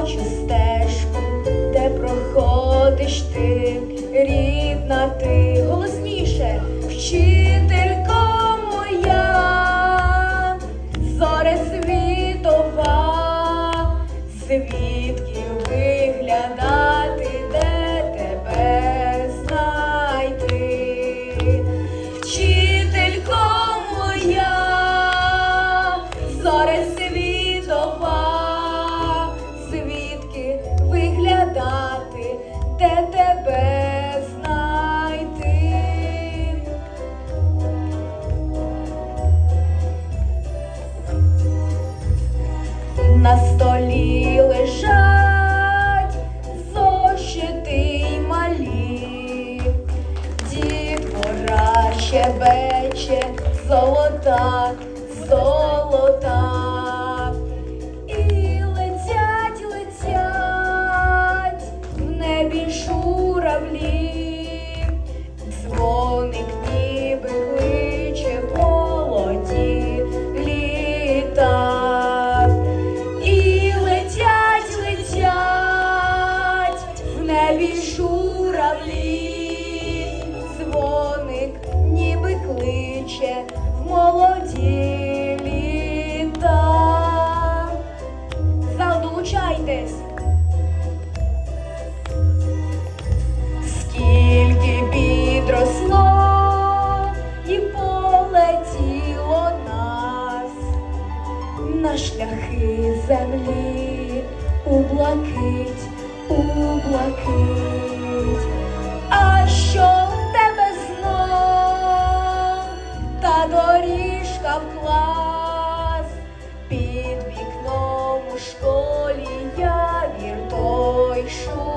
бачу стежку, де проходиш ти, рідна ти, голосніше, вчителько моя, зоре світова, звідки щебече, золота, золота. І летять, летять в небі журавлі, землі у блакить, у блакить. А що в тебе знов та доріжка в клас під вікном у школі я вірто йшов.